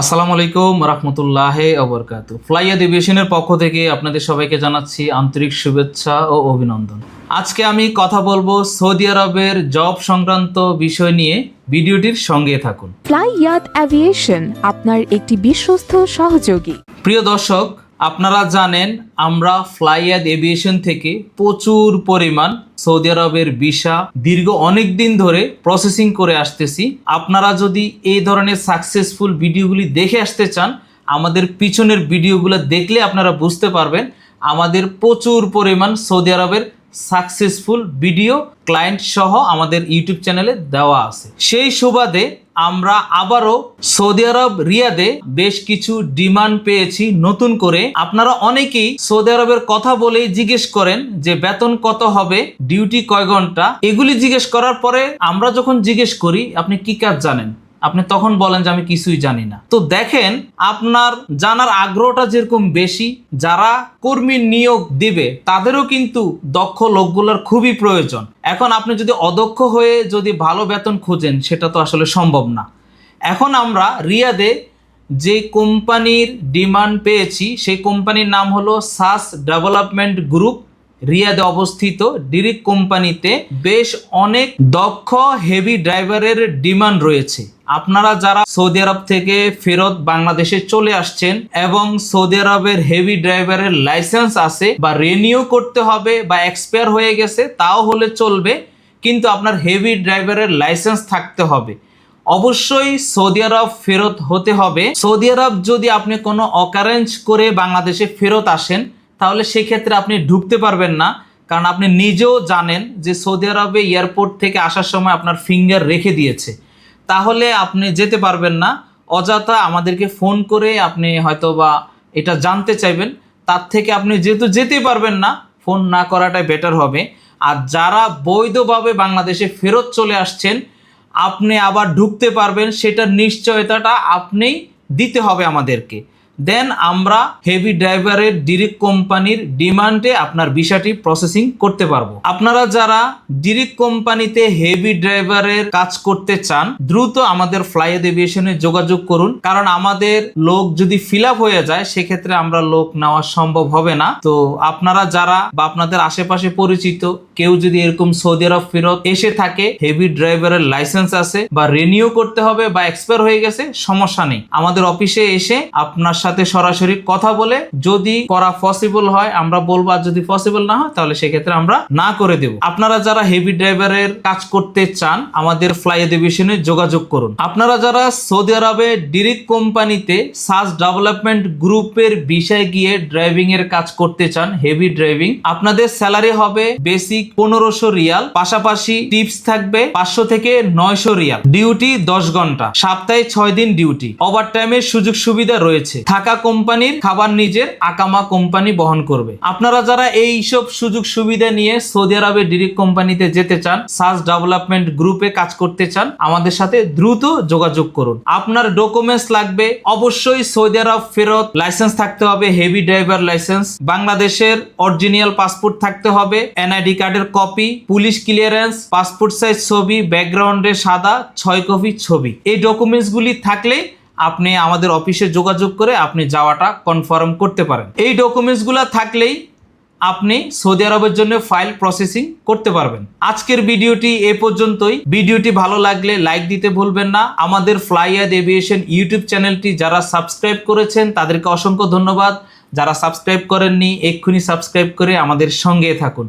আসসালামু আলাইকুম রহমতুল্লাহ অবরকাত ফ্লাইয়া অধিবেশনের পক্ষ থেকে আপনাদের সবাইকে জানাচ্ছি আন্তরিক শুভেচ্ছা ও অভিনন্দন। আজকে আমি কথা বলব সৌদি আরবের জব সংক্রান্ত বিষয় নিয়ে। ভিডিওটির সঙ্গে থাকুন। ফ্লাই ইয়াত অ্যাভিয়েশন আপনার একটি বিশ্বস্ত সহযোগী। প্রিয় দর্শক আপনারা জানেন, আমরা ফ্লাইয়াদ এভিয়েশন থেকে প্রচুর পরিমাণ সৌদি আরবের ভিসা দীর্ঘ অনেক দিন ধরে প্রসেসিং করে আসতেছি। আপনারা যদি এই ধরনের সাকসেসফুল ভিডিওগুলি দেখে আসতে চান, আমাদের পিছনের ভিডিওগুলো দেখলে আপনারা বুঝতে পারবেন, আমাদের প্রচুর পরিমাণ সৌদি আরবের সাকসেসফুল ভিডিও ক্লায়েন্ট সহ আমাদের ইউটিউব চ্যানেলে দেওয়া আছে। সেই সুবাদে আমরা আবারও সৌদি আরব রিয়াদে বেশ কিছু ডিমান্ড পেয়েছি নতুন করে। আপনারা অনেকেই সৌদি আরবের কথা বলে জিজ্ঞেস করেন যে বেতন কত হবে, ডিউটি কয় ঘণ্টা? এগুলি জিজ্ঞেস করার পরে আমরা যখন জিজ্ঞেস করি, আপনি কি কাজ জানেন? আপনি তখন বলেন যে আমি কিছুই জানি না। তো দেখেন, আপনার জানার আগ্রহটা যেরকম বেশি, যারা কর্মী নিয়োগ দিবে, তাদেরও কিন্তু দক্ষ লোকগুলোর খুবই প্রয়োজন। এখন আপনি যদি অদক্ষ হয়ে যদি ভালো বেতন খোঁজেন, সেটা তো আসলে সম্ভব না। এখন আমরা রিয়াদে যে কোম্পানির ডিমান্ড পেয়েছি, সেই কোম্পানির নাম হলো সাস ডেভেলপমেন্ট গ্রুপ। রিয়াদে অবস্থিত ডিরিক কোম্পানিতে বেশ অনেক দক্ষ হেভি ড্রাইভারের ডিমান্ড রয়েছে। আপনারা যারা সৌদি আরব থেকে ফেরত বাংলাদেশে চলে আসছেন এবং সৌদি আরবের হেভি ড্রাইভারের লাইসেন্স আছে বা রেনিউ করতে হবে বা এক্সপায়ার হয়ে গেছে, তাও হলে চলবে, কিন্তু আপনার হেভি ড্রাইভারের লাইসেন্স থাকতে হবে। অবশ্যই সৌদি আরব ফেরত হতে হবে। সৌদি আরব যদি আপনি কোনো অকারেঞ্জ করে বাংলাদেশে ফেরত আসেন তাহলে সেক্ষেত্রে আপনি ঢুকতে পারবেন না, কারণ আপনি নিজেও জানেন যে সৌদি আরবে এয়ারপোর্ট থেকে আসার সময় আপনার ফিঙ্গার রেখে দিয়েছে। তাহলে আপনি যেতে পারবেন না। অযথা আমাদেরকে ফোন করে আপনি হয়তো বা এটা জানতে চাইবেন। তার থেকে আপনি যেহেতু যেতে পারবেন না, ফোন না করাটাই বেটার হবে। আর যারা বৈধভাবে বাংলাদেশে ফেরত চলে আসছেন, আপনি আবার ঢুকতে পারবেন, সেটার নিশ্চয়তাটা আপনিই দিতে হবে আমাদেরকে। দেন আমরা হেভি ড্রাইভারের ডিরেক্ট কোম্পানির ডিমান্ডে আপনার বিষয়টি প্রসেসিং করতে পারব। আপনারা যারা ডিরেক্ট কোম্পানিতে হেভি ড্রাইভারের কাজ করতে চান, দ্রুত আমাদের ফ্লাইয়েদ এভিয়েশনে যোগাযোগ করুন। কারণ আমাদের লোক যদি ফিল আপ হয়ে যায়, সেক্ষেত্রে আমরা লোক নেওয়া সম্ভব হবে না। তো আপনারা যারা বা আপনাদের আশেপাশে পরিচিত কেউ যদি এরকম সৌদি আরব ফেরত এসে থাকে হেভি ড্রাইভারের লাইসেন্স আছে বা রিনিউ করতে হবে বা এক্সপায়ার হয়ে গেছে, সমস্যা নেই। আমাদের অফিসে এসে আপনার সাথে সরাসরি কথা বলে যদি করা পসিবল হয়, আমরা বলব, আর যদি পসিবল না হয়, তাহলে সেক্ষেত্রে আমরা না করে দেব। আপনারা যারা হেভি ড্রাইভারের কাজ করতে চান, আমাদের ফ্লাই ডিভিশনে যোগাযোগ করুন। আপনারা যারা সৌদি আরবে ডিরিক কোম্পানিতে সাস ডেভেলপমেন্ট গ্রুপের বিষয়ে গিয়ে ড্রাইভিং এর কাজ করতে চান হেভি ড্রাইভিং আপনাদের স্যালারি হবে বেসিক পনেরোশো রিয়াল, পাশাপাশি টিপস থাকবে পাঁচশো থেকে নয়শো রিয়াল। ডিউটি দশ ঘণ্টা, সপ্তাহে ছয় দিন ডিউটি। ওভার টাইমের সুযোগ সুবিধা রয়েছে। থাকা কোম্পানির খাবার নিজের আকামা কোম্পানি বহন করবে। আপনারা যারা এই সব সুযোগ সুবিধা নিয়ে সৌদি আরবের ডিরেক্ট কোম্পানিতে যেতে চান সাস ডেভেলপমেন্ট গ্রুপে কাজ করতে চান, আমাদের সাথে দ্রুত যোগাযোগ করুন। আপনার ডকুমেন্টস লাগবে, অবশ্যই সৌদি আরব ফেরত লাইসেন্স থাকতে হবে হেভি ড্রাইভার লাইসেন্স বাংলাদেশের অরিজিনাল পাসপোর্ট থাকতে হবে এনআইডি কার্ডের copy, police clearance, passport size ছবি, ব্যাকগ্রাউন্ডে সাদা, ছয় কপি ছবি। এই ডকুমেন্টসগুলি থাকলে আপনি আমাদের অফিসে যোগাযোগ করে আপনি যাওয়াটা কনফার্ম করতে পারেন। এই ডকুমেন্টসগুলো থাকলেই আপনি সৌদি আরবের জন্য ফাইল প্রসেসিং করতে পারবেন। আজকের ভিডিওটি এ পর্যন্তই। ভিডিওটি ভালো লাগলে লাইক দিতে ভুলবেন না। আমাদের ফ্লাইয়াদ এভিয়েশন ইউটিউব চ্যানেলটি যারা সাবস্ক্রাইব করেছেন, তাদেরকে অসংখ্য ধন্যবাদ। যারা সাবস্ক্রাইব করেননি, এক্ষুনি সাবস্ক্রাইব করে আমাদের সঙ্গে থাকুন।